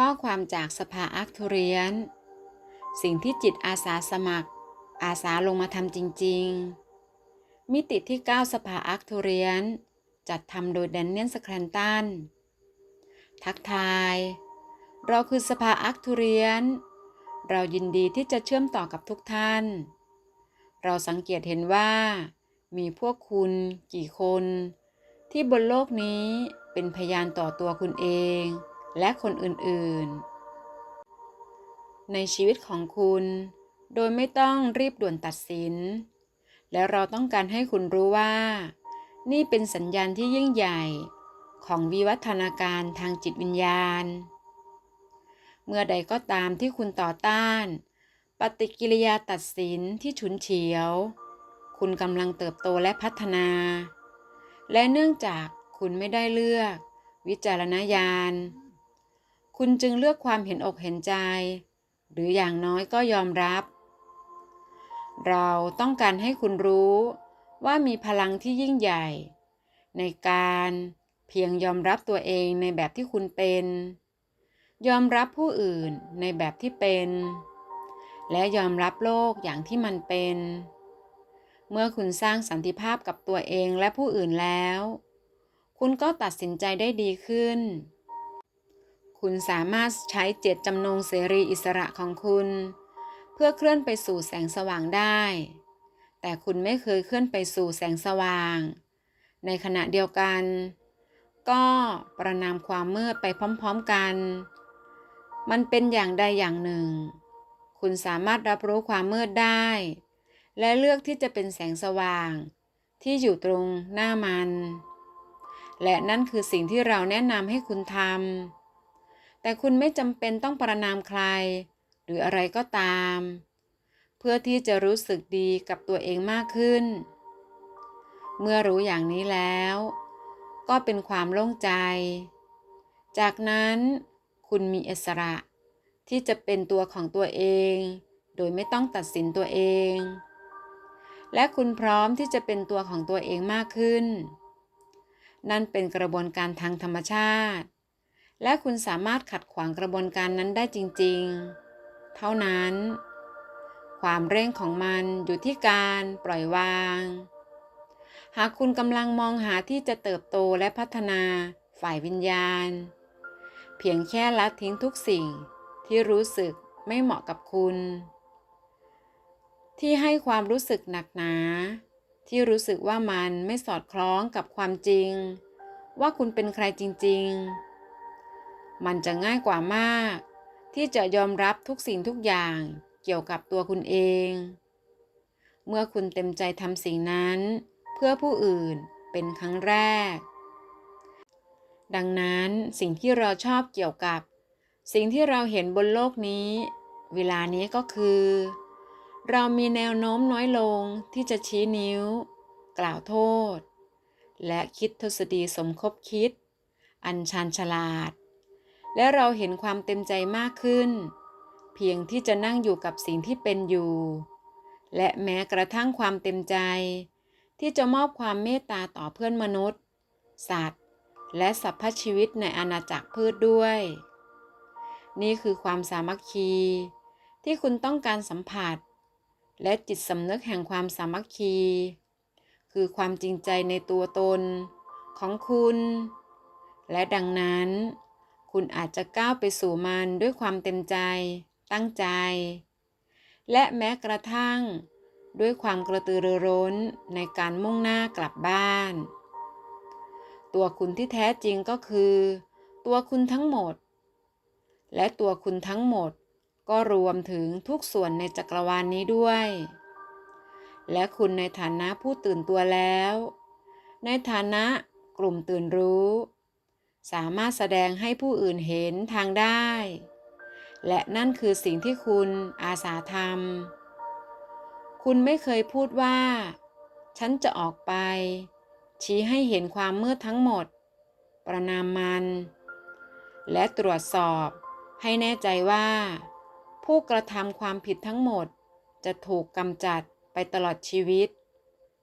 ข้อความจากสภาอักทุเรียน สิ่งที่จิตอาสาสมัคร อาสาลงมาทำจริง ๆ มิติที่ 9 สภาอักทุเรียน จัดทำโดยแดนเนียนสแครนตัน ทักทาย เราคือสภาอักทุเรียน เรายินดีที่จะเชื่อมต่อกับทุกท่าน เราสังเกตเห็นว่า มีพวกคุณกี่คน ที่บนโลกนี้เป็นพยานต่อตัวคุณเอง และคนอื่นๆ ในชีวิตของคุณ โดยไม่ต้องรีบด่วนตัดสิน และเราต้องการให้คุณรู้ว่า นี่เป็นสัญญาณที่ยิ่งใหญ่ของวิวัฒนาการทางจิตวิญญาณ เมื่อใดก็ตามที่คุณต่อต้าน ปฏิกิริยาตัดสินที่ฉุนเฉียว คุณกำลังเติบโตและพัฒนา และเนื่องจากคุณไม่ได้เลือก วิจารณญาณ คุณจึงเลือกความเห็นอกเห็นใจ หรืออย่างน้อยก็ยอมรับ เราต้องการให้คุณรู้ว่ามีพลังที่ยิ่งใหญ่ ในการเพียงยอมรับตัวเองในแบบที่คุณเป็น ยอมรับผู้อื่นในแบบที่เป็น และยอมรับโลกอย่างที่มันเป็น เมื่อคุณสร้างสันติภาพกับตัวเองและผู้อื่นแล้ว คุณก็ตัดสินใจได้ดีขึ้น คุณสามารถใช้เจตจำนงเสรีอิสระของคุณ เพื่อเคลื่อนไปสู่แสงสว่างได้ แต่คุณไม่เคยเคลื่อนไปสู่แสงสว่าง ในขณะเดียวกัน ก็ประนามความมืดไปพร้อมๆกัน มันเป็นอย่างใดอย่างหนึ่ง คุณสามารถรับรู้ความมืดได้ และเลือกที่จะเป็นแสงสว่าง ที่อยู่ตรงหน้ามันและนั่นคือสิ่งที่เราแนะนำให้คุณทำ แต่คุณไม่จำเป็นต้องประนามใคร หรืออะไรก็ตาม เพื่อที่จะรู้สึกดีกับตัวเองมากขึ้น เมื่อรู้อย่างนี้แล้ว ก็เป็นความโล่งใจ จากนั้นคุณมีอิสระที่จะเป็นตัวของตัวเอง โดยไม่ต้องตัดสินตัวเอง และคุณพร้อมที่จะเป็นตัวของตัวเองมากขึ้น นั่นเป็นกระบวนการทางธรรมชาติ และคุณสามารถขัดขวางกระบวนการนั้นได้จริงๆ เท่านั้น ความเร่งของมันอยู่ที่การปล่อยวาง หากคุณกำลังมองหาที่จะเติบโตและพัฒนาฝ่ายวิญญาณ เพียงแค่ละทิ้งทุกสิ่งที่รู้สึกไม่เหมาะกับคุณ ที่ให้ความรู้สึกหนักหนา ที่รู้สึกว่ามันไม่สอดคล้องกับความจริง ว่าคุณเป็นใครจริง ๆ มันจะง่ายกว่ามาก ที่จะยอมรับทุกสิ่งทุกอย่างเกี่ยวกับตัวคุณเอง เมื่อคุณเต็มใจทำสิ่งนั้น เพื่อผู้อื่นเป็นครั้งแรก ดังนั้นสิ่งที่เราชอบเกี่ยวกับ สิ่งที่เราเห็นบนโลกนี้ เวลานี้ก็คือ เรามีแนวโน้มน้อยลงที่จะชี้นิ้ว กล่าวโทษ และคิดทฤษฎีสมคบคิด อันชาญฉลาด และเราเห็นความเต็มใจมากขึ้น เพียงที่จะนั่งอยู่กับสิ่งที่เป็นอยู่ และแม้กระทั่งความเต็มใจ ที่จะมอบความเมตตาต่อเพื่อนมนุษย์ สัตว์ และสรรพชีวิตในอาณาจักรพืชด้วย นี่คือความสามัคคี ที่คุณต้องการสัมผัส และจิตสำนึกแห่งความสามัคคี คือความจริงใจในตัวตนของคุณ และดังนั้น คุณอาจจะก้าวไปสู่มันด้วยความเต็มใจ ตั้งใจ และแม้กระทั่ง ด้วยความกระตือรือร้นในการมุ่งหน้ากลับบ้าน ตัวคุณที่แท้จริงก็คือ ตัวคุณทั้งหมด และตัวคุณทั้งหมดก็รวมถึงทุกส่วนในจักรวาลนนี้ด้วย และคุณในฐานะผู้ตื่นตัวแล้ว ในฐานะกลุ่มตื่นรู้ สามารถแสดงให้ผู้อื่นเห็นทางได้ และนั่นคือสิ่งที่คุณอาสาทำคุณไม่เคยพูดว่า ฉันจะออกไป ชี้ให้เห็นความมืดทั้งหมด ประนามมัน และตรวจสอบให้แน่ใจว่า ผู้กระทำความผิดทั้งหมดจะถูกกำจัดไปตลอดชีวิต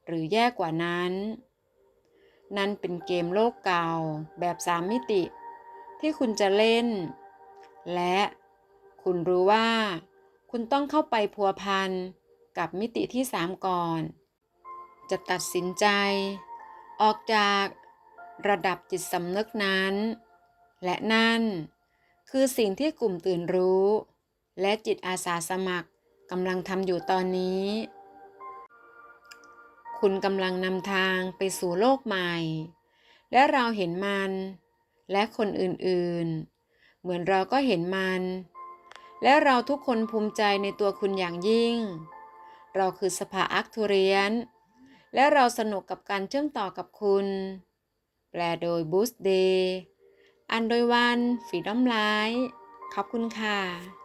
หรือแย่กว่านั้น นั่นเป็นเกมโลกเก่าแบบสามมิติ ที่คุณจะเล่น และคุณรู้ว่า คุณต้องเข้าไปพัวพันกับมิติที่สามก่อน จะตัดสินใจ ออกจากระดับจิตสำนึกนั้น และนั่นคือสิ่งที่กลุ่มตื่นรู้ และจิตอาสาสมัครกำลังทำอยู่ตอนนี้ คุณกำลังนำทางไปสู่โลกใหม่ และเราเห็นมัน และคนอื่นๆ เหมือนเราก็เห็นมัน และเราทุกคนภูมิใจในตัวคุณอย่างยิ่ง เราคือสภาอักทุเรียน และเราสนุกกับการเชื่อมต่อกับคุณ แปลโดยบูสเดย์อันโดยวันฟีดอมไลท์ขอบคุณค่ะ